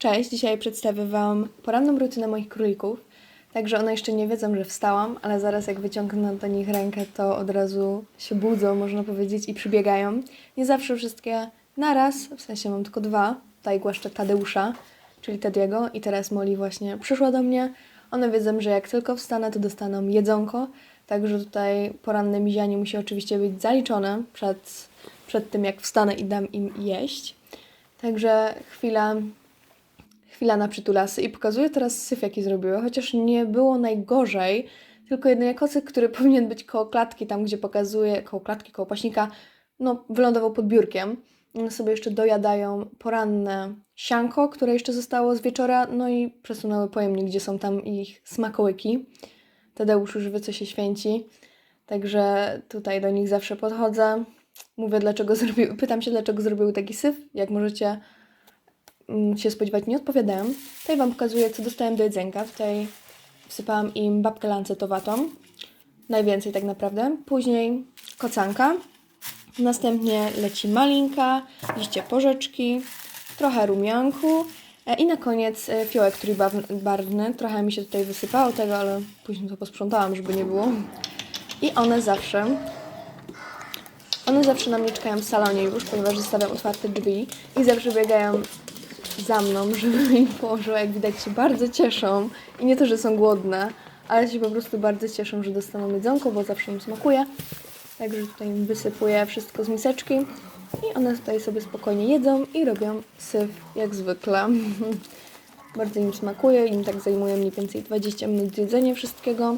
Cześć, dzisiaj przedstawię Wam poranną rutynę moich królików. Także one jeszcze nie wiedzą, że wstałam, ale zaraz jak wyciągnę do nich rękę, to od razu się budzą, można powiedzieć, i przybiegają. Nie zawsze wszystkie naraz, w sensie mam tylko dwa. Tutaj głaszczę Tadeusza, czyli Tediego i teraz Molly właśnie przyszła do mnie. One wiedzą, że jak tylko wstanę, to dostaną jedzonko, także tutaj poranne mizianie musi oczywiście być zaliczone przed, przed tym, jak wstanę i dam im jeść. Także chwila chwila na przytulasy i pokazuję teraz syf, jaki zrobiły, chociaż nie było najgorzej, tylko jedynie kocyk, który powinien być koło klatki, tam gdzie pokazuje, koło klatki, koło paśnika, no wylądował pod biurkiem. Sobie jeszcze dojadają poranne sianko, które jeszcze zostało z wieczora, no i przesunęły pojemnik, gdzie są tam ich smakołyki. Tadeusz już wie, co się święci, także tutaj do nich zawsze podchodzę. Mówię, dlaczego zrobił, pytam się, dlaczego zrobiły taki syf. Jak możecie się spodziewać, nie odpowiadają. Tutaj Wam pokazuję, co dostałem do jedzonka. Tutaj wsypałam im babkę lancetowatą. Najwięcej tak naprawdę. Później kocanka. Następnie leci malinka, liście porzeczki, trochę rumianku e, i na koniec e, fiołek trójbarwny. Trochę mi się tutaj wysypało tego, ale później to posprzątałam, żeby nie było. I one zawsze one zawsze na mnie czekają w salonie już, ponieważ zostawiam otwarte drzwi i zawsze biegają za mną, żeby im położyła. Jak widać się bardzo cieszą i nie to, że są głodne, ale się po prostu bardzo cieszą, że dostaną jedzonko, bo zawsze im smakuje. Także tutaj im wysypuję wszystko z miseczki i one tutaj sobie spokojnie jedzą i robią syf jak zwykle. bardzo im smakuje, im tak zajmuje mniej więcej 20 minut jedzenie wszystkiego.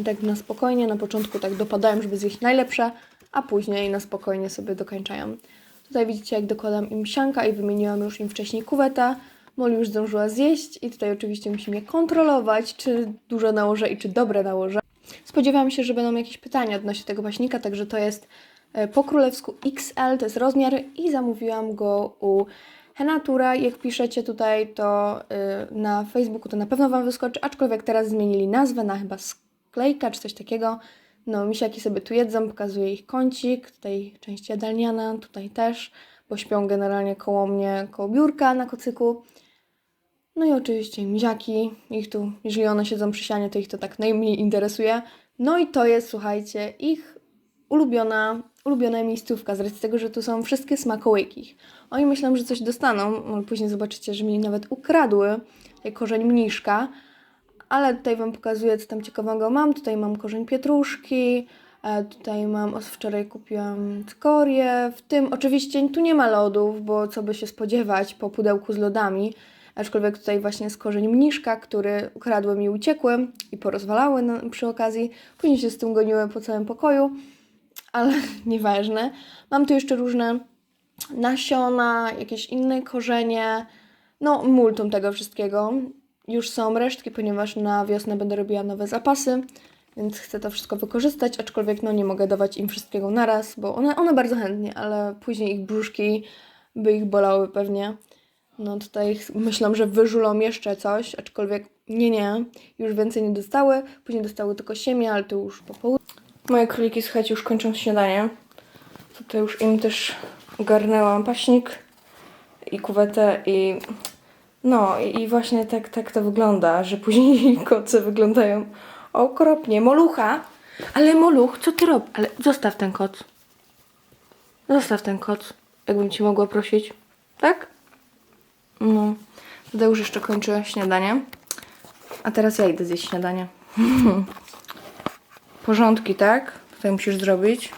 I tak na spokojnie, na początku tak dopadają, żeby zjeść najlepsze, a później na spokojnie sobie dokończają. Tutaj widzicie, jak dokładam im sianka i wymieniłam już im wcześniej kuweta. Molly już zdążyła zjeść i tutaj oczywiście musimy je kontrolować, czy dużo nałożę i czy dobre nałożę. Spodziewałam się, że będą jakieś pytania odnośnie tego paśnika, także to jest e, po królewsku XL, to jest rozmiar i zamówiłam go u Henatura. Jak piszecie tutaj, to y, na Facebooku to na pewno Wam wyskoczy, aczkolwiek teraz zmienili nazwę na chyba sklejka czy coś takiego. No, misiaki sobie tu jedzą, pokazuję ich kącik, tutaj część jadalniana, tutaj też, bo śpią generalnie koło mnie, koło biurka na kocyku. No i oczywiście miziaki, ich tu, jeżeli one siedzą przy sianie, to ich to tak najmniej interesuje. No i to jest, słuchajcie, ich ulubiona, ulubiona miejscówka, z racji tego, że tu są wszystkie smakołyki. Oni myślą, że coś dostaną, ale później zobaczycie, że mi nawet ukradły korzeń mniszka, ale tutaj Wam pokazuję, co tam ciekawego mam. Tutaj mam korzeń pietruszki, e, tutaj mam, o, wczoraj kupiłam cykorię, w tym oczywiście tu nie ma lodów, bo co by się spodziewać po pudełku z lodami, aczkolwiek tutaj właśnie jest korzeń mniszka, który ukradły mi i uciekły i porozwalały na, przy okazji. Później się z tym goniły po całym pokoju, ale nieważne. Mam tu jeszcze różne nasiona, jakieś inne korzenie, no multum tego wszystkiego. Już są resztki, ponieważ na wiosnę będę robiła nowe zapasy, więc chcę to wszystko wykorzystać, aczkolwiek no nie mogę dawać im wszystkiego naraz, bo one, one bardzo chętnie, ale później ich brzuszki by ich bolały pewnie. No tutaj myślą, że wyżulą jeszcze coś, aczkolwiek nie, nie, już więcej nie dostały. Później dostały tylko siemię, ale to już po południu. Moje króliki, słuchajcie, już kończą śniadanie. Tutaj już im też ogarnęłam paśnik i kuwetę i no i właśnie tak, tak to wygląda, że później koce wyglądają okropnie. Molucha! Ale Moluch, co ty robisz? Ale zostaw ten koc. Zostaw ten koc, jakbym ci mogła prosić. Tak? No. Tadeusz jeszcze kończy śniadanie. A teraz ja idę zjeść śniadanie. Porządki, tak? Tutaj musisz zrobić.